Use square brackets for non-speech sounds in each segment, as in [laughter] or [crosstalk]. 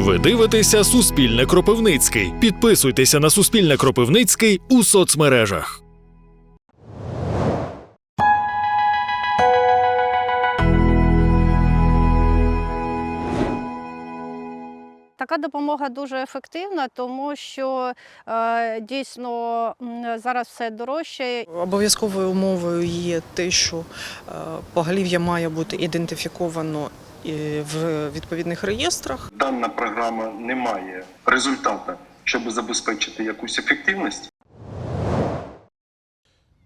Ви дивитеся Суспільне Кропивницький. Підписуйтеся на Суспільне Кропивницький у соцмережах. Така допомога дуже ефективна, тому що е, дійсно зараз все дорожче. Обов'язковою умовою є те, що е, поголів'я має бути ідентифіковано в відповідних реєстрах. дана програма не має результата, щоб забезпечити якусь ефективність.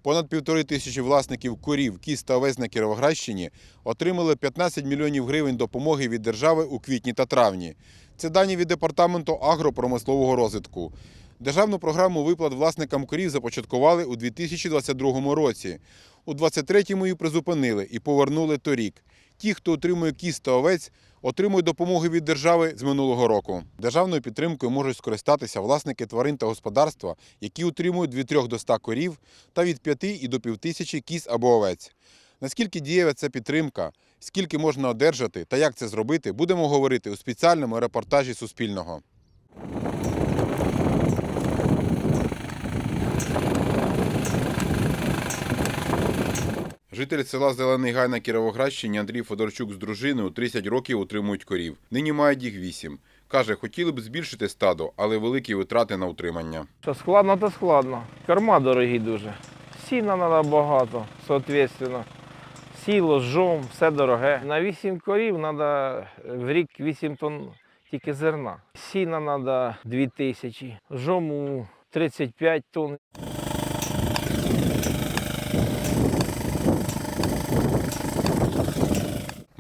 Понад півтори тисячі власників корів, кіз та овець на Кіровоградщині отримали 15 мільйонів гривень допомоги від держави у квітні та травні. Це дані від департаменту агропромислового розвитку. Державну програму виплат власникам корів започаткували у 2022 році. У 2023-му її призупинили і повернули торік. Ті, хто отримує кіз та овець, отримують допомоги від держави з минулого року. Державною підтримкою можуть скористатися власники тварин та господарства, які утримують від 3 до 100 корів та від 5 і до півтисячі кіз або овець. Наскільки дієва ця підтримка, скільки можна одержати та як це зробити, будемо говорити у спеціальному репортажі Суспільного. Житель села Зелений Гай на Кіровоградщині Андрій Федорчук з дружиною 30 років утримують корів. Нині мають їх 8. Каже, хотіли б збільшити стадо, але великі витрати на утримання. Що складно, то складно. Корма дорогі дуже. Сіна треба багато, соответственно. Сіло, жом, все дороге. На 8 корів треба в рік 8 тонн тільки зерна. Сіна треба 2 тисячі, жому 35 тонн.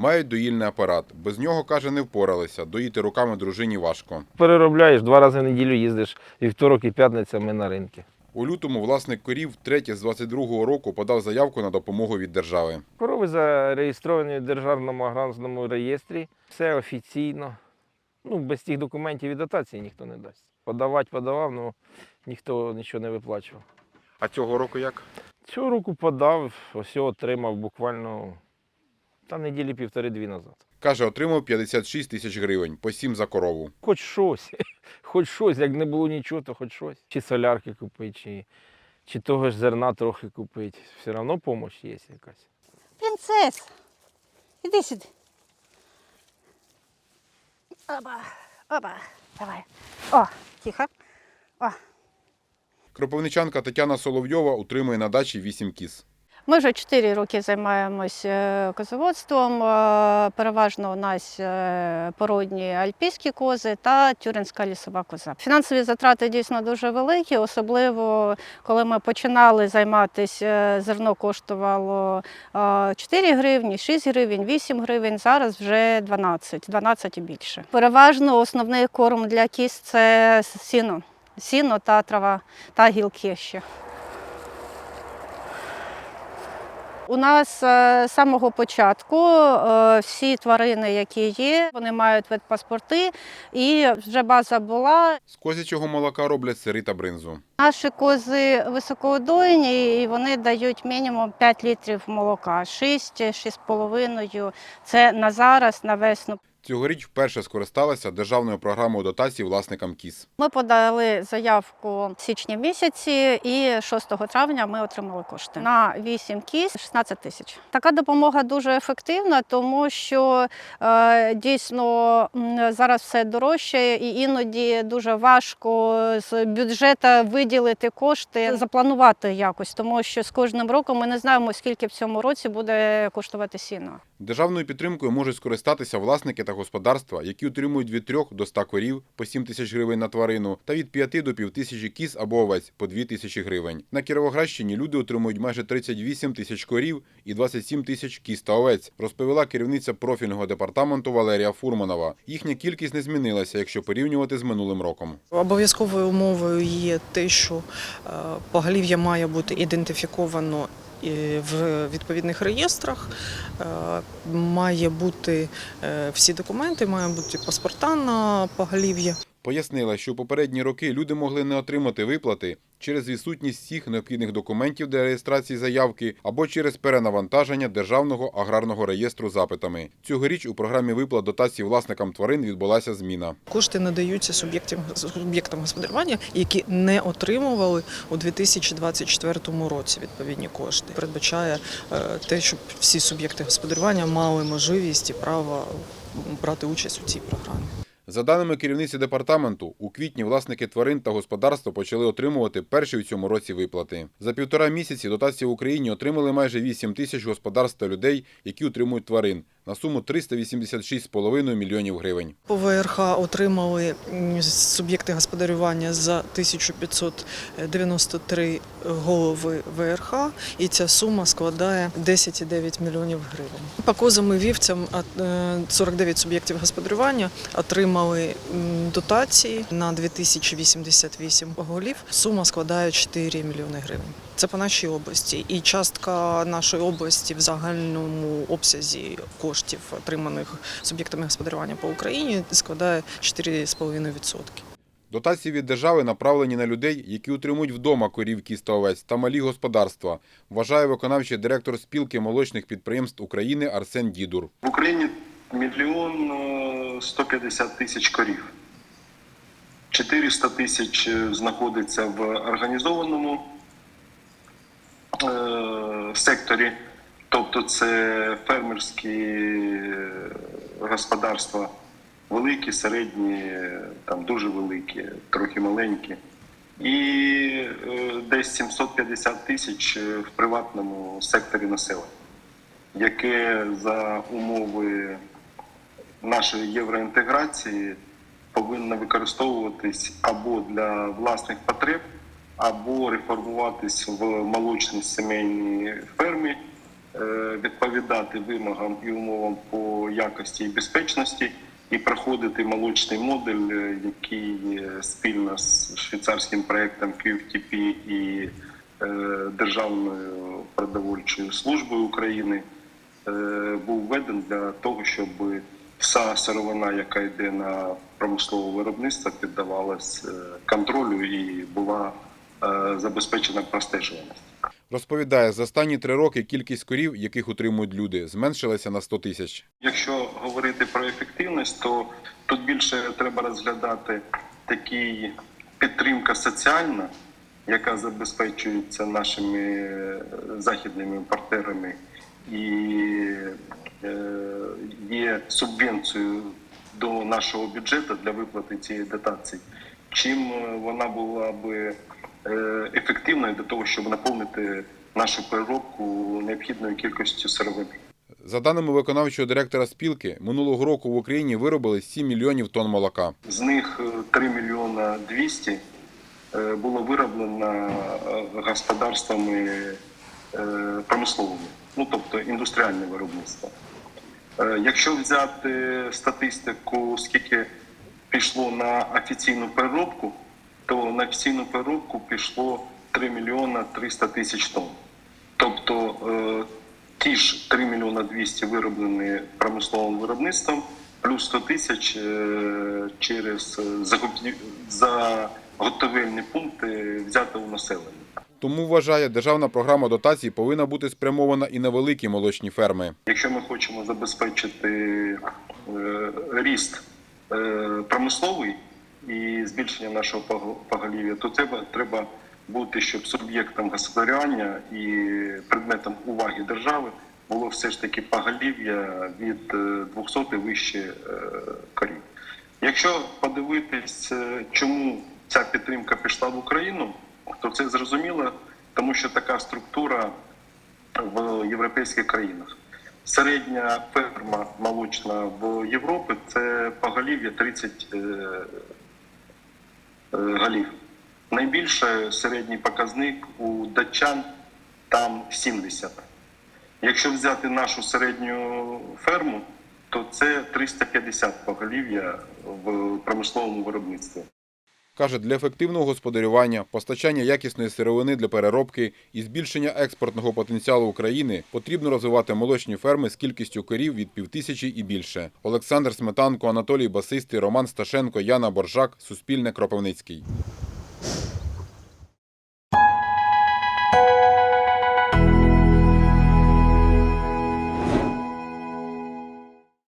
Мають доїльний апарат. Без нього, каже, не впоралися. Доїти руками дружині важко. Переробляєш, два рази в неділю їздиш, вівторок і п'ятниця ми на ринки. У лютому власник корів третє з 22-го року подав заявку на допомогу від держави. Корови зареєстровані в державному аграрному реєстрі. Все офіційно. Ну, без тих документів і дотації ніхто не дасть. Подавати подавав, але ніхто нічого не виплачував. А цього року як? Цього року подав, ось отримав буквально та неділі півтори-дві назад. Каже, отримав 56 тисяч гривень, по 7 за корову. Хоч щось, [laughs] хоч щось, як не було нічого, то хоч щось. Чи солярки купити, чи, чи того ж зерна трохи купити. Все одно допомога є якась. Принцес, іди сюди. Оба, оба, давай. О, тихо. О. Кропивничанка Тетяна Соловйова утримує на дачі 8 кіз. Ми вже 4 роки займаємося козоводством. Е, Переважно у нас е, породні альпійські кози та тюринська лісова коза. Фінансові затрати дійсно дуже великі, особливо коли ми починали займатися, е, зерно коштувало е, 4 гривні, 6 гривень, 8 гривень, зараз вже 12, 12 і більше. Переважно основний корм для кіз це сіно, сіно та трава та гілки ще. У нас е, з самого початку е, всі тварини, які є, вони мають ветпаспорти, і вже база була. З козячого молока роблять сири та бринзу. Наші кози високоодойні, і вони дають мінімум 5 літрів молока, 6 6,5. Це на зараз, на весну. Цьогоріч вперше скористалася державною програмою дотацій власникам кіз. Ми подали заявку в січні місяці, і 6 травня ми отримали кошти на 8 кіз 16 тисяч. Така допомога дуже ефективна, тому що е, дійсно зараз все дорожче, і іноді дуже важко з бюджету виділити кошти, запланувати якось, тому що з кожним роком ми не знаємо, скільки в цьому році буде коштувати сіно. Державною підтримкою можуть скористатися власники та господарства, які утримують від 3 до 100 корів по 7 тисяч гривень на тварину та від 5 до півтисячі кіз або овець по 2 тисячі гривень. На Кіровоградщині люди отримують майже 38 тисяч корів і 27 тисяч кіз та овець, розповіла керівниця профільного департаменту Валерія Фурманова. Їхня кількість не змінилася, якщо порівнювати з минулим роком. Обов'язковою умовою є те, що е, поголів'я має бути ідентифіковано в відповідних реєстрах, е, має бути е, всі документи, має бути паспорта на поголів'я. Пояснила, що попередні роки люди могли не отримати виплати через відсутність всіх необхідних документів для реєстрації заявки або через перенавантаження Державного аграрного реєстру запитами. Цьогоріч у програмі виплат дотацій власникам тварин відбулася зміна. Кошти надаються суб'єктам господарювання, які не отримували у 2024 році відповідні кошти. Передбачає е, те, щоб всі суб'єкти господарювання мали можливість і право брати участь у цій програмі. За даними керівниці департаменту, у квітні власники тварин та господарства почали отримувати перші у цьому році виплати. За півтора місяці дотації в Україні отримали майже 8 тисяч господарств та людей, які утримують тварин, на суму 386,5 мільйонів гривень. По ВРХ отримали суб'єкти господарювання за 1593 голови ВРХ, і ця сума складає 10,9 мільйонів гривень. По козам і вівцям а, е, 49 суб'єктів господарювання отримали дотації на 2088 голів. Сума складає 4 мільйони гривень. Це по нашій області, і частка нашої області в загальному обсязі коштів, отриманих суб'єктами господарювання по Україні, складає 4,5%. Дотації від держави направлені на людей, які утримують вдома корів, кіз та овець та малі господарства, вважає виконавчий директор спілки молочних підприємств України Арсен Дідур. В Україні мільйон е, 150 тисяч корів. 400 тисяч е, знаходиться в організованому е, секторі, тобто це фермерські е, господарства, великі, середні, е, там дуже великі, трохи маленькі. І е, десь 750 тисяч е, в приватному секторі населення яке за умови нашої євроінтеграції повинно використовуватись або для власних потреб, або реформуватись в молочній сімейній фермі, е, відповідати вимогам і умовам по якості і безпечності, і проходити молочний модуль, е, який спільно з швейцарським проектом QFTP і е, Державною продовольчою службою України був введений для того, щоб вся сировина, яка йде на промислове виробництво, піддавалась контролю і була забезпечена простежуваність. Розповідає, за останні три роки кількість корів, яких утримують люди, зменшилася на 100 тисяч. Якщо говорити про ефективність, то тут більше треба розглядати такий підтримка соціальна, яка забезпечується нашими е, західними партнерами і е, є субвенцією до нашого бюджету для виплати цієї дотації. Чим е, вона була би е, ефективною для того, щоб наповнити нашу переробку необхідною кількістю сировини. За даними виконавчого директора спілки, минулого року в Україні виробили 7 мільйонів тонн молока. З них е, 3 мільйона 200 е, було вироблено е, господарствами е, промисловими, ну тобто індустріальне виробництво. Е, Якщо взяти статистику, скільки пішло на офіційну переробку, то на офіційну переробку пішло 3 мільйона 300 тисяч тонн. Тобто е, ті ж 3 мільйона 200 вироблені промисловим виробництвом, плюс 100 тисяч е, через заготовельні пункти взято у населення. Тому вважає, державна програма дотацій повинна бути спрямована і на великі молочні ферми. Якщо ми хочемо забезпечити е, ріст промисловий і збільшення нашого пого- поголів'я, то треба, треба бути, щоб суб'єктом господарювання і предметом уваги держави було все ж таки поголів'я від е, 200 і вище е, корів. Якщо подивитись, е, чому ця підтримка пішла в Україну, то це зрозуміло, тому що така структура в європейських країнах. Середня ферма молочна в Європі це поголів'я 30 е, е, голів. Найбільше середній показник у датчан там 70. Якщо взяти нашу середню ферму, то це 350 поголів'я в промисловому виробництві. Каже, для ефективного господарювання, постачання якісної сировини для переробки і збільшення експортного потенціалу України потрібно розвивати молочні ферми з кількістю корів від півтисячі і більше. Олександр Сметанко, Анатолій Басистий, Роман Сташенко, Яна Боржак, Суспільне Кропивницький.